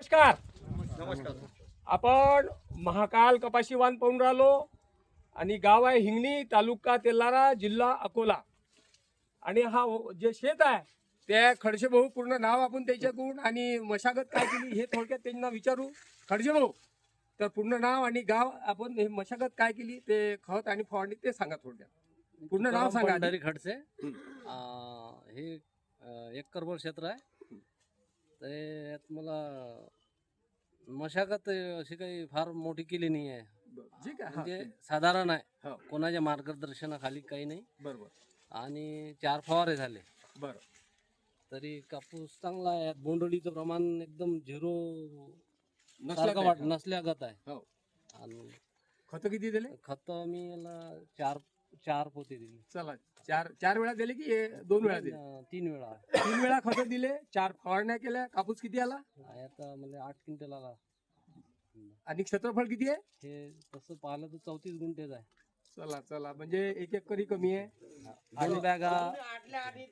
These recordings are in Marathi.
नमस्कार. नमस्कार आपण महाकाल कपाशी वान पाहून राहिलो आणि गाव आहे हिंगणी तालुका तेलारा जिल्हा अकोला. आणि हा व- जे शेत आहे ते खडसे भाऊ पूर्ण नाव आपण त्याच्याकडून आणि मशागत काय केली हे थोडक्यात त्यांना विचारू. खडसे भाऊ तर पूर्ण नाव आणि गाव आपण हे मशागत काय केली ते खत आणि फवारणी ते सांगा थोडक्यात. पूर्ण नाव सांगा खडसे. हं. हे एक करभर क्षेत्र आहे. ते यात मला मशागत अशी काही फार मोठी केली नाही आहे. ठीक आहे हा, म्हणजे साधारण आहे. हो. कोणाच्या मार्गदर्शनाखाली काही नाही. बरोबर. आणि चार फवारे झाले. बरं. तरी कापूस चांगला आहे. यात बोंडअळीचं प्रमाण एकदम झिरो नसल्या सारखं वाट नसल्यागत आहे. हो. आणि खत किती दिले? खत मी याला चार चार पोते दिली. चला चार चार वेळा दिले की हे दोन वेळा दिले? अं, तीन वेळा. तीन वेळा खत दिले चार फवारण्या केल्या कापूस किती आला? आता मला आठ क्विंटल आला. आणि क्षेत्रफळ किती आहे? हे तसं पाहिलं तर चौतीस गुंठेच आहे चला चला म्हणजे एक एक करी कमी आहे. दोन बॅगा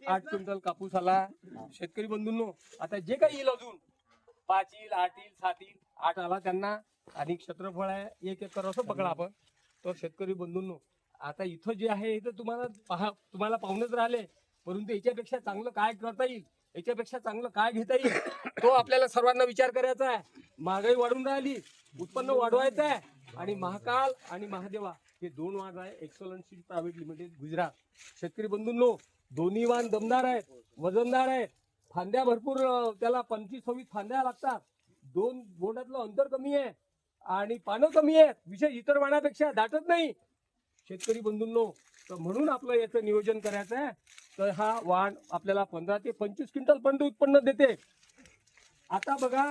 आठ क्विंटल कापूस आला. शेतकरी बंधूंनो आता जे काही येईल अजून पाच येईल आठ येईल सात येईल आठ आला त्यांना. आणि क्षेत्रफळ आहे एक एकर असं पकडा आपण. तर शेतकरी बंधूंनो आता इथं जे आहे इथं तुम्हाला पहा तुम्हाला पाहूनच राहिले. परंतु याच्यापेक्षा चांगलं काय करता येईल? याच्यापेक्षा चांगलं काय घेता येईल? तो आपल्याला सर्वांना विचार करायचा आहे. महागाई वाढून राहिली उत्पन्न वाढवायचं आहे. आणि महाकाल आणि महादेवा हे दोन वाण आहे. Excellence private limited Gujarat. शेतकरी बंधूंनो दोन्ही वाण दमदार आहेत वजनदार आहेत. फांद्या भरपूर त्याला पंचवीस सव्वीस फांद्या लागतात. दोन बोंडातलं अंतर कमी आहे आणि पानं कमी आहेत. विशेष इतर वाणापेक्षा दाटत नाही. शेतकरी बंधूंनो तर म्हणून आपलं याचं नियोजन करायचं आहे. तर हा वाण आपल्याला पंधरा ते पंचवीस क्विंटल पर्यंत उत्पन्न देते. आता बघा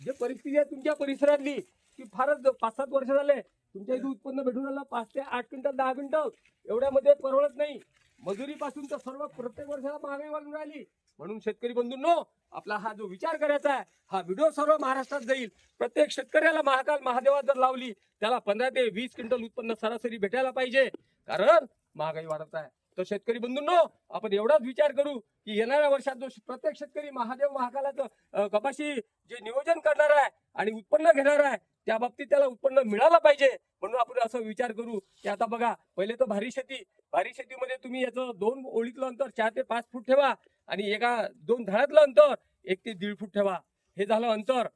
जे परिस्थिती आहे तुमच्या परिसरातली की फारच पाच सात वर्ष झाले तुमच्या इथे उत्पन्न भेटून राहिलं पाच ते आठ क्विंटल दहा क्विंटल. एवढ्यामध्ये परवडत नाही. मजुरीपासून तर सर्व प्रत्येक वर्षाला महागाई वाढून राहिली. म्हणून शेतकरी बंधूंनो आपला हा जो विचार करायचा आहे हा व्हिडिओ सर्व महाराष्ट्रात जाईल. प्रत्येक शेतकऱ्याला महाकाल महादेवा जर लावली त्याला पंधरा ते वीस क्विंटल उत्पन्न सरासरी भेटायला पाहिजे. कारण महागाई वाढत आहे. तर शेतकरी बंधूंनो आपण एवढाच विचार करू की येणाऱ्या वर्षात जो प्रत्येक शेतकरी महादेव महाकालाचं कपाशी जे नियोजन करणार आहे आणि उत्पन्न घेणार आहे त्या बाबतीत त्याला उत्पन्न मिळालं पाहिजे. म्हणून आपण असं विचार करू की आता बघा पहिले तर भारी शेती भारी शेतीमध्ये तुम्ही याचं दोन ओळीतलं अंतर चार ते पाच फूट ठेवा आणि एका दोन धडातलं अंतर एक ते दीड फूट ठेवा. हे झालं अंतर.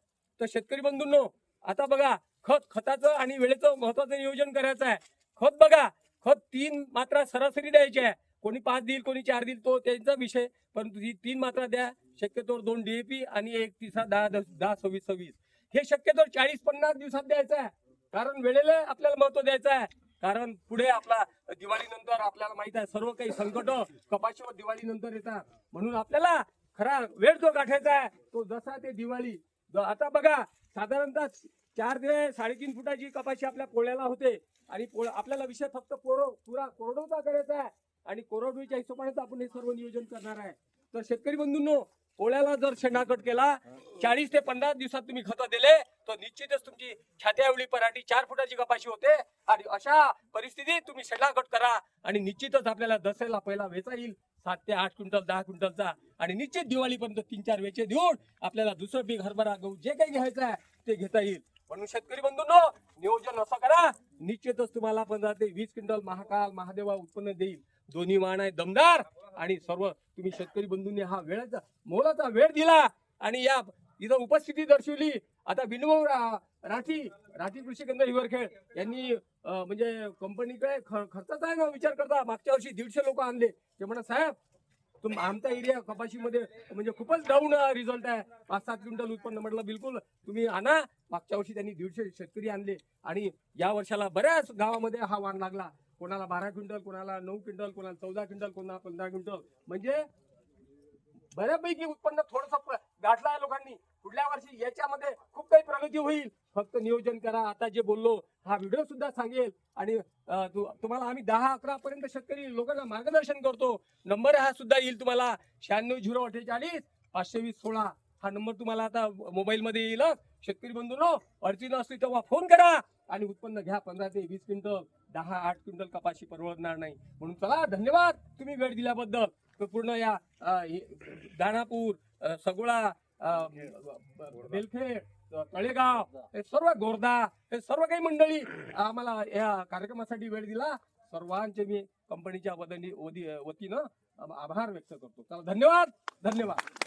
तर शेतकरी बंधूंनो आता बघा खत खताचं आणि वेळेचं महत्वाचं नियोजन करायचं आहे. खत बघा खत तीन मात्रा सरासरी द्यायची आहे. कोणी पाच देईल कोणी चार देईल तो त्यांचा विषय. परंतु ही तीन मात्रा द्या. शक्यतोवर दोन डीएपी आणि एक तिसरा दहा दस- दहा सव्वीस सव्वीस. हे शक्यतो चाळीस पन्नास दिवसात द्यायचं आहे. कारण वेळेला आपल्याला महत्त्व द्यायचं आहे. कारण पुढे आपला दिवाळीनंतर आपल्याला माहीत आहे सर्व काही संकट कपाशीवर दिवाळीनंतर येतात. म्हणून आपल्याला खरा वेळ जो गाठायचा आहे तो जसा ते दिवाळी. आता बघा साधारणतः चार ते साडेतीन फुटाची कपाशी आपल्या पोळ्याला होते. आणि पोळ- आपल्याला विषय फक्त कोरो पुरा कोरडोचा करायचा आहे. आणि कोरडवीच्या हिशोबानेच आपण हे सर्व नियोजन करणार आहे. तर शेतकरी बंधूंनो पोळ्याला जर शेणाकट केला चाळीस ते पन्नास दिवसात तुम्ही खत दिले तर निश्चितच तुमची छात्या एवढी पराठी चार फुटाची कपाशी होते. आणि अशा परिस्थितीत तुम्ही शेणाकट करा आणि निश्चितच आपल्याला दसऱ्याला पहिला वेचा येईल. सात ते आठ क्विंटल दहा क्विंटलचा. आणि निश्चित दिवाळीपर्यंत तीन चार वेचे देऊन आपल्याला दुसरं पीक हरभरा गहू जे काही घ्यायचं आहे ते घेता येईल. म्हणून शेतकरी बंधूंनो नियोजन असं करा. निश्चितच तुम्हाला पंधरा ते वीस क्विंटल महाकाल महादेवा उत्पन्न देईल. दोन्ही वाण आहे दमदार. आणि सर्व तुम्ही शेतकरी बंधूंनी हा वेळाचा मोलाचा वेळ दिला. आणि या इथं उपस्थिती दर्शवली. आता बिनभाऊ राठी राठी कृषी केंद्र हिवरखेळ यांनी म्हणजे कंपनीकडे खर्चाचा आहे ना विचार करता. मागच्या वर्षी दीडशे लोक आणले. ते म्हणा साहेब तुम आमचा एरिया कपाशीमध्ये म्हणजे खूपच डाऊन रिझल्ट आहे. पाच सात क्विंटल उत्पन्न म्हटलं बिलकुल तुम्ही आणा. मागच्या वर्षी त्यांनी दीडशे शेतकरी आणले. आणि या वर्षाला बऱ्याच गावामध्ये हा वाण लागला. कोणाला बारा क्विंटल कोणाला नऊ क्विंटल कोणाला चौदा क्विंटल कोणाला पंधरा क्विंटल. म्हणजे बऱ्यापैकी उत्पन्न थोडस गाठलं आहे लोकांनी. पुढल्या वर्षी याच्यामध्ये खूप काही प्रगती होईल. फक्त नियोजन करा. आता जे बोललो हा व्हिडिओ सुद्धा सांगेल. आणि तुम्हाला आम्ही दहा अकरा पर्यंत शेतकरी लोकांना मार्गदर्शन करतो. नंबर हा सुद्धा येईल तुम्हाला. शहाण्णव झिरो अठ्ठेचाळीस पाचशे वीस सोळा. हा नंबर तुम्हाला आता मोबाईल मध्ये येईल शेतकरी बंधूनो अडचण असली तेव्हा फोन करा. आणि उत्पन्न घ्या पंधरा ते वीस क्विंटल. दहा आठ क्विंटल कपाशी परवडणार नाही. म्हणून चला धन्यवाद तुम्ही वेळ दिल्याबद्दल. तर पूर्ण या दानापूर सगोळा सगुळा बेलखेड तळेगाव हे सर्व गोरदा हे सर्व काही मंडळी आम्हाला या कार्यक्रमासाठी वेळ दिला. सर्वांचे मी कंपनीच्या वतीनं आभार व्यक्त करतो. चला धन्यवाद धन्यवाद.